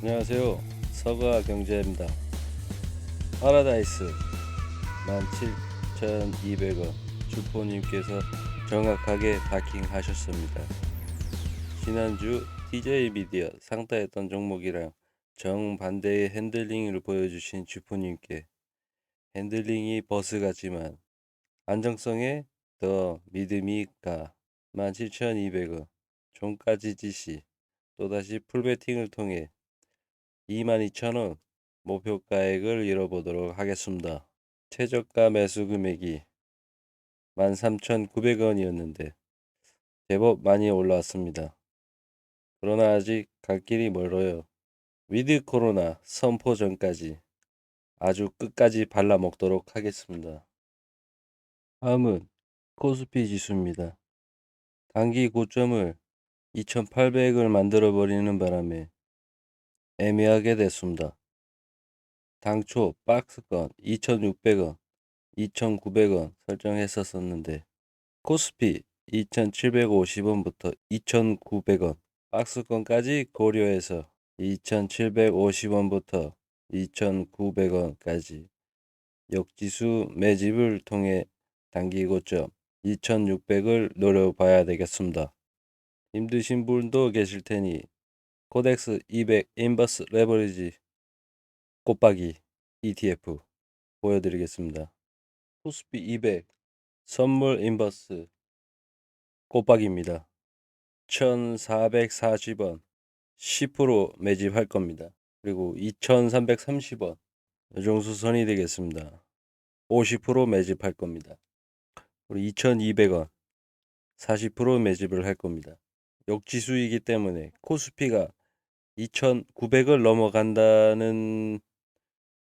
안녕하세요. 서가 경제입니다. 파라다이스 17,200원 주포님께서 정확하게 바킹하셨습니다. 지난주 TJ 미디어 상따했던 종목이랑 정반대의 핸들링을 보여주신 주포님께 핸들링이 버스 같지만 안정성에 더 믿음이 가 17,200원 종까지 지시 또다시 풀베팅을 통해 22,000원 목표가액을 잃어보도록 하겠습니다. 최저가 매수 금액이 13,900원이었는데 제법 많이 올라왔습니다. 그러나 아직 갈 길이 멀어요. 위드 코로나 선포 전까지 아주 끝까지 발라먹도록 하겠습니다. 다음은 코스피 지수입니다. 단기 고점을 2,800을 만들어버리는 바람에 애매하게 됐습니다. 당초 박스권 2,600원, 2,900원 설정했었었는데 코스피 2,750원부터 2,900원 박스권까지 고려해서 2,750원부터 2,900원까지 역지수 매집을 통해 단기 고점 2,600을 노려봐야 되겠습니다. 힘드신 분도 계실 테니 코덱스 200 인버스 레버리지 꽃박이 ETF 보여드리겠습니다. 코스피 200 선물 인버스 꽃박이입니다. 1440원 10% 매집할 겁니다. 그리고 2330원 요정수 선이 되겠습니다. 50% 매집할 겁니다. 그리고 2200원 40% 매집을 할 겁니다. 역지수이기 때문에 코스피가 2900을 넘어간다는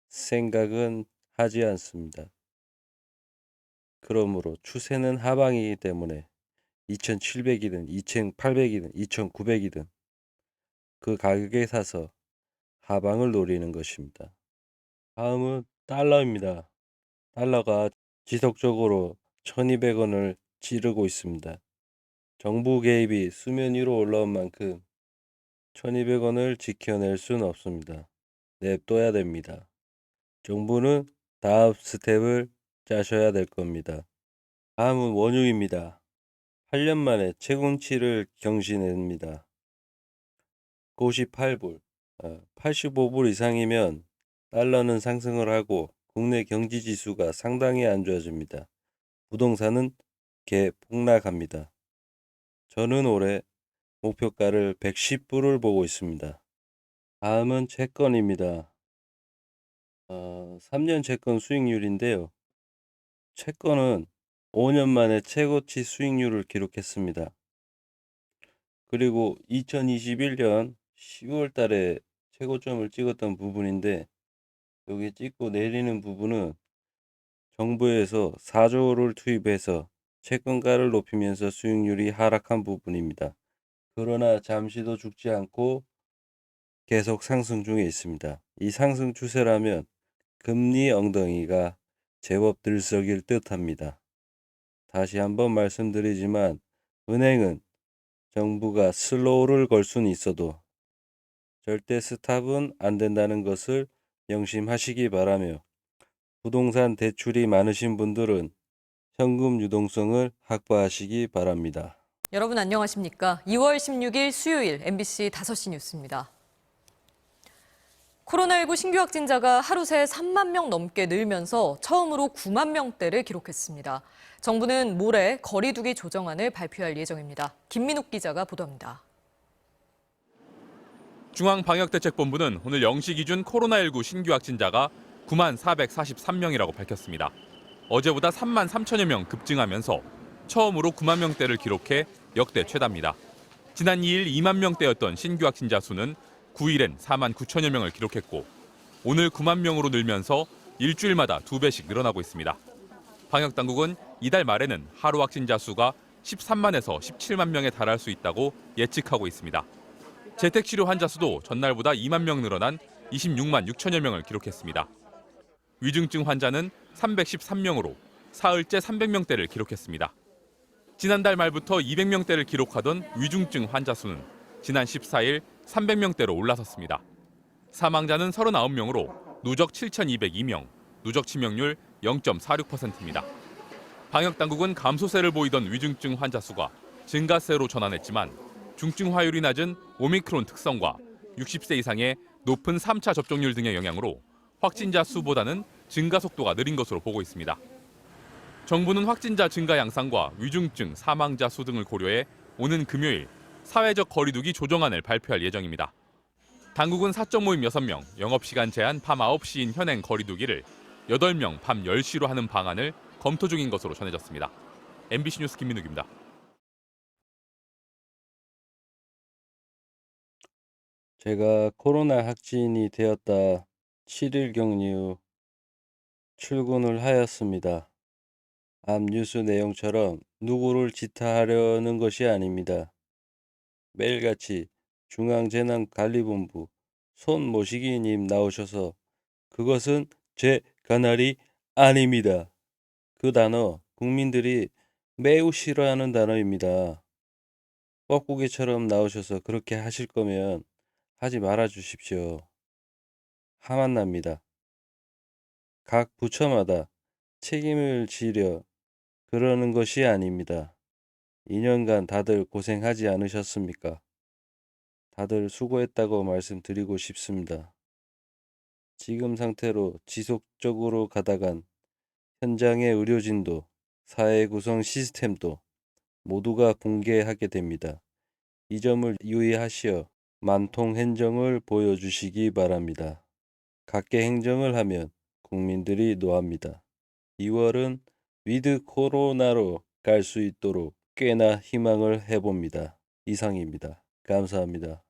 생각은 하지 않습니다. 그러므로 추세는 하방이기 때문에 2700이든 2800이든 2900이든 그 가격에 사서 하방을 노리는 것입니다. 다음은 달러입니다. 달러가 지속적으로 1200원을 찌르고 있습니다. 정부 개입이 수면 위로 올라온 만큼 1200원을 지켜낼 수는 없습니다. 냅둬야 됩니다. 정부는 다음 스텝을 짜셔야 될 겁니다. 다음은 원유입니다. 8년 만에 최고치를 경신합니다. 98불, 85불 이상이면 달러는 상승을 하고 국내 경기 지수가 상당히 안 좋아집니다. 부동산은 개 폭락합니다. 저는 올해 목표가를 110불을 보고 있습니다. 다음은 채권입니다. 어, 3년 채권 수익률인데요. 채권은 5년 만에 최고치 수익률을 기록했습니다. 그리고 2021년 10월 달에 최고점을 찍었던 부분인데 여기 찍고 내리는 부분은 정부에서 4조를 투입해서 채권가를 높이면서 수익률이 하락한 부분입니다. 그러나 잠시도 죽지 않고 계속 상승 중에 있습니다. 이 상승 추세라면 금리 엉덩이가 제법 들썩일 듯 합니다. 다시 한번 말씀드리지만 은행은 정부가 슬로우를 걸 수는 있어도 절대 스탑은 안 된다는 것을 명심하시기 바라며 부동산 대출이 많으신 분들은 현금 유동성을 확보하시기 바랍니다. 여러분 안녕하십니까? 2월 16일 수요일 MBC 5시 뉴스입니다. 코로나19 신규 확진자가 하루 새 3만 명 넘게 늘면서 처음으로 9만 명대를 기록했습니다. 정부는 모레 거리두기 조정안을 발표할 예정입니다. 김민욱 기자가 보도합니다. 중앙방역대책본부는 오늘 0시 기준 코로나19 신규 확진자가 9만 443명이라고 밝혔습니다. 어제보다 3만 3천여 명 급증하면서 처음으로 9만 명대를 기록해 역대 최다입니다. 지난 2일 2만 명대였던 신규 확진자 수는 9일엔 4만 9천여 명을 기록했고 오늘 9만 명으로 늘면서 일주일마다 두 배씩 늘어나고 있습니다. 방역 당국은 이달 말에는 하루 확진자 수가 13만에서 17만 명에 달할 수 있다고 예측하고 있습니다. 재택 치료 환자 수도 전날보다 2만 명 늘어난 26만 6천여 명을 기록했습니다. 위중증 환자는 313명으로 사흘째 300명대를 기록했습니다. 지난달 말부터 200명대를 기록하던 위중증 환자 수는 지난 14일 300명대로 올라섰습니다. 사망자는 39명으로 누적 7,202명, 누적 치명률 0.46%입니다. 방역 당국은 감소세를 보이던 위중증 환자 수가 증가세로 전환했지만 중증 화율이 낮은 오미크론 특성과 60세 이상의 높은 3차 접종률 등의 영향으로 확진자 수보다는 증가 속도가 느린 것으로 보고 있습니다. 정부는 확진자 증가 양상과 위중증 사망자 수 등을 고려해 오는 금요일 사회적 거리두기 조정안을 발표할 예정입니다. 당국은 사적 모임 6명, 영업시간 제한 밤 9시인 현행 거리두기를 8명 밤 10시로 하는 방안을 검토 중인 것으로 전해졌습니다. MBC 뉴스 김민욱입니다. 제가 코로나 확진이 되었다 7일 격리 후 출근을 하였습니다. 앞 뉴스 내용처럼 누구를 지탄하려는 것이 아닙니다. 매일같이 중앙재난관리본부 손모시기님 나오셔서 그것은 제 관할이 아닙니다. 그 단어 국민들이 매우 싫어하는 단어입니다. 뻐꾸기처럼 나오셔서 그렇게 하실 거면 하지 말아 주십시오. 화만 납니다. 각 부처마다 책임을 지려 그러는 것이 아닙니다. 2년간 다들 고생하지 않으셨습니까? 다들 수고했다고 말씀드리고 싶습니다. 지금 상태로 지속적으로 가다간 현장의 의료진도 사회 구성 시스템도 모두가 붕괴하게 됩니다. 이 점을 유의하시어 만통 행정을 보여주시기 바랍니다. 각계 행정을 하면 국민들이 노합니다. 2월은 위드 코로나로 갈 수 있도록 꽤나 희망을 해봅니다. 이상입니다. 감사합니다.